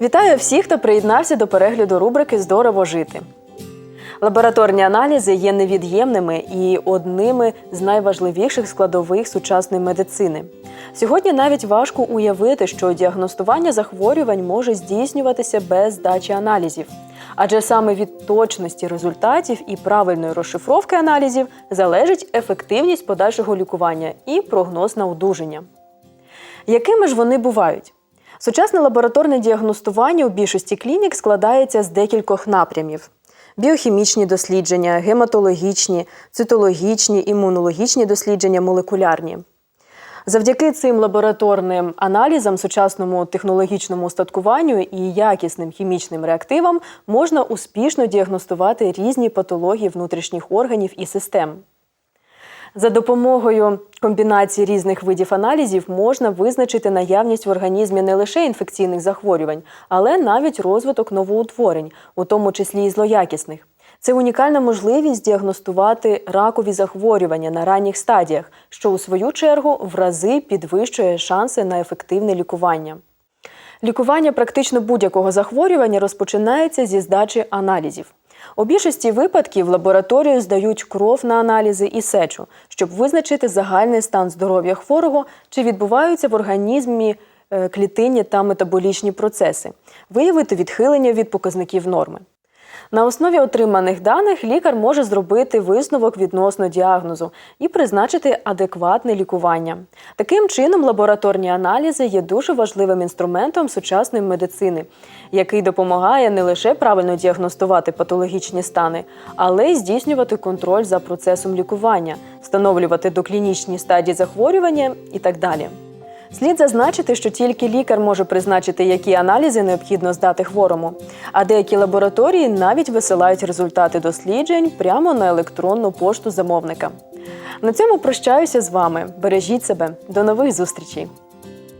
Вітаю всіх, хто приєднався до перегляду рубрики Здорово жити. Лабораторні аналізи є невід'ємними і одними з найважливіших складових сучасної медицини. Сьогодні навіть важко уявити, що діагностування захворювань може здійснюватися без здачі аналізів. Адже саме від точності результатів і правильної розшифровки аналізів залежить ефективність подальшого лікування і прогноз на одужання. Якими ж вони бувають? Сучасне лабораторне діагностування у більшості клінік складається з декількох напрямів: біохімічні дослідження, гематологічні, цитологічні, імунологічні дослідження, молекулярні. Завдяки цим лабораторним аналізам, сучасному технологічному устаткуванню і якісним хімічним реактивам можна успішно діагностувати різні патології внутрішніх органів і систем. За допомогою комбінації різних видів аналізів можна визначити наявність в організмі не лише інфекційних захворювань, але навіть розвиток новоутворень, у тому числі і злоякісних. Це унікальна можливість діагностувати ракові захворювання на ранніх стадіях, що у свою чергу в рази підвищує шанси на ефективне лікування. Лікування практично будь-якого захворювання розпочинається зі здачі аналізів. У більшості випадків лабораторію здають кров на аналізи і сечу, щоб визначити загальний стан здоров'я хворого, чи відбуваються в організмі е, клітинні та метаболічні процеси, виявити відхилення від показників норми. На основі отриманих даних лікар може зробити висновок відносно діагнозу і призначити адекватне лікування. Таким чином, лабораторні аналізи є дуже важливим інструментом сучасної медицини, який допомагає не лише правильно діагностувати патологічні стани, але й здійснювати контроль за процесом лікування, встановлювати доклінічні стадії захворювання і так далі. Слід зазначити, що тільки лікар може призначити, які аналізи необхідно здати хворому, а деякі лабораторії навіть висилають результати досліджень прямо на електронну пошту замовника. На цьому прощаюся з вами. Бережіть себе. До нових зустрічей!